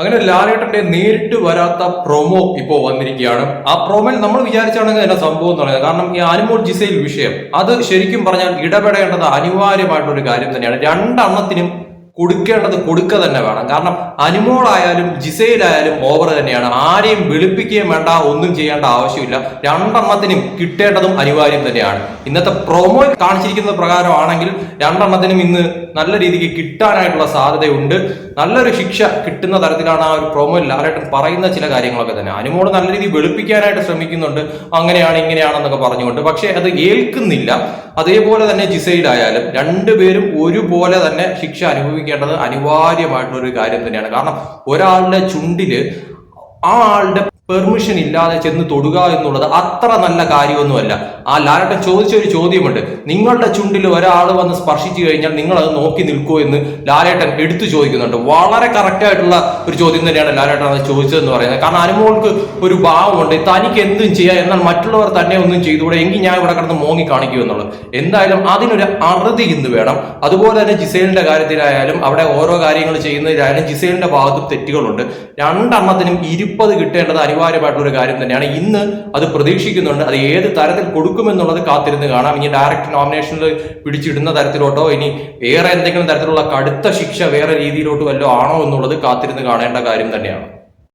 അങ്ങനെ ലാലേട്ടന്റെ നേരിട്ട് വരാത്ത പ്രൊമോ ഇപ്പോ വന്നിരിക്കുകയാണ്. ആ പ്രൊമോയിൽ നമ്മൾ വിചാരിച്ചാണെങ്കിൽ എന്നെ സംഭവം എന്ന് പറയുന്നത് കാരണം ഈ അനുമോൾ ജിസൈൽ വിഷയം. അത് ശരിക്കും പറഞ്ഞാൽ ഇടപെടേണ്ടത് അനിവാര്യമായിട്ടുള്ള ഒരു കാര്യം തന്നെയാണ്. രണ്ടെണ്ണത്തിനും കൊടുക്കേണ്ടത് കൊടുക്ക തന്നെ വേണം. കാരണം അനിമോളായാലും ജിസയിലായാലും ഓവർ തന്നെയാണ്. ആരെയും വെളുപ്പിക്കുകയും വേണ്ട ഒന്നും ചെയ്യേണ്ട ആവശ്യമില്ല. രണ്ടെണ്ണത്തിനും കിട്ടേണ്ടതും അനിവാര്യം തന്നെയാണ്. ഇന്നത്തെ പ്രൊമോ കാണിച്ചിരിക്കുന്ന പ്രകാരമാണെങ്കിൽ രണ്ടെണ്ണത്തിനും ഇന്ന് നല്ല രീതിക്ക് കിട്ടാനായിട്ടുള്ള സാധ്യതയുണ്ട്. നല്ലൊരു ശിക്ഷ കിട്ടുന്ന തരത്തിലാണ് ആ ഒരു പ്രൊമോയിൽ ലാലേട്ടൻ പറയുന്ന ചില കാര്യങ്ങളൊക്കെ തന്നെ. അനുമോട് നല്ല രീതിയിൽ വെളുപ്പിക്കാനായിട്ട് ശ്രമിക്കുന്നുണ്ട്. അങ്ങനെയാണ് ഇങ്ങനെയാണെന്നൊക്കെ പറഞ്ഞുകൊണ്ട്. പക്ഷേ അത് ഏൽക്കുന്നില്ല. അതേപോലെ തന്നെ ജിസയിലായാലും രണ്ടുപേരും ഒരുപോലെ തന്നെ ശിക്ഷ അനുഭവിക്കേണ്ടത് അനിവാര്യമായിട്ടുള്ള ഒരു കാര്യം തന്നെയാണ്. കാരണം ഒരാളുടെ ചുണ്ടിൽ ആ ആളുടെ പെർമിഷൻ ഇല്ലാതെ ചെന്ന് തൊടുക എന്നുള്ളത് അത്ര നല്ല കാര്യമൊന്നുമല്ല. ആ ലാലട്ടൻ ചോദിച്ച ഒരു ചോദ്യമുണ്ട്. നിങ്ങളുടെ ചുണ്ടിൽ ഒരാൾ വന്ന് സ്പർശിച്ചു കഴിഞ്ഞാൽ നിങ്ങൾ അത് നോക്കി നിൽക്കുമോ എന്ന് ലാലേട്ടൻ എടുത്തു ചോദിക്കുന്നുണ്ട്. വളരെ കറക്റ്റ് ആയിട്ടുള്ള ഒരു ചോദ്യം തന്നെയാണ് ലാലേട്ടൻ അത് ചോദിച്ചതെന്ന് പറയുന്നത്. കാരണം അനുമോൾക്ക് ഒരു ഭാവമുണ്ട്. തനിക്ക് എന്തും ചെയ്യാം. എന്നാൽ മറ്റുള്ളവർ തന്നെ ഒന്നും ചെയ്തുകൂടെ? എങ്കിൽ ഞാൻ ഇവിടെ കിടന്ന് മോങ്ങി കാണിക്കൂ എന്നുള്ളത്. എന്തായാലും അതിനൊരു അറുതി ഇന്ന് വേണം. അതുപോലെ തന്നെ ജിസേലിന്റെ കാര്യത്തിലായാലും അവിടെ ഓരോ കാര്യങ്ങൾ ചെയ്യുന്നതിലായാലും ജിസേലിന്റെ ഭാഗത്തും തെറ്റുകളുണ്ട്. രണ്ടെണ്ണത്തിനും ഇരുപത് കിട്ടേണ്ടത് അനിവാര്യമായിട്ടുള്ള ഒരു കാര്യം തന്നെയാണ്. ഇന്ന് അത് പ്രതീക്ഷിക്കുന്നുണ്ട്. അത് ഏത് തരത്തിൽ കൊടുക്കുമെന്നുള്ളത് കാത്തിരുന്ന് കാണാം. ഇനി ഡയറക്റ്റ് നോമിനേഷനിൽ പിടിച്ചിടുന്ന തരത്തിലോട്ടോ ഇനി വേറെ എന്തെങ്കിലും തരത്തിലുള്ള കടുത്ത ശിക്ഷ വേറെ രീതിയിലോട്ട് വല്ലോ ആണോ എന്നുള്ളത് കാത്തിരുന്ന് കാണേണ്ട കാര്യം തന്നെയാണ്.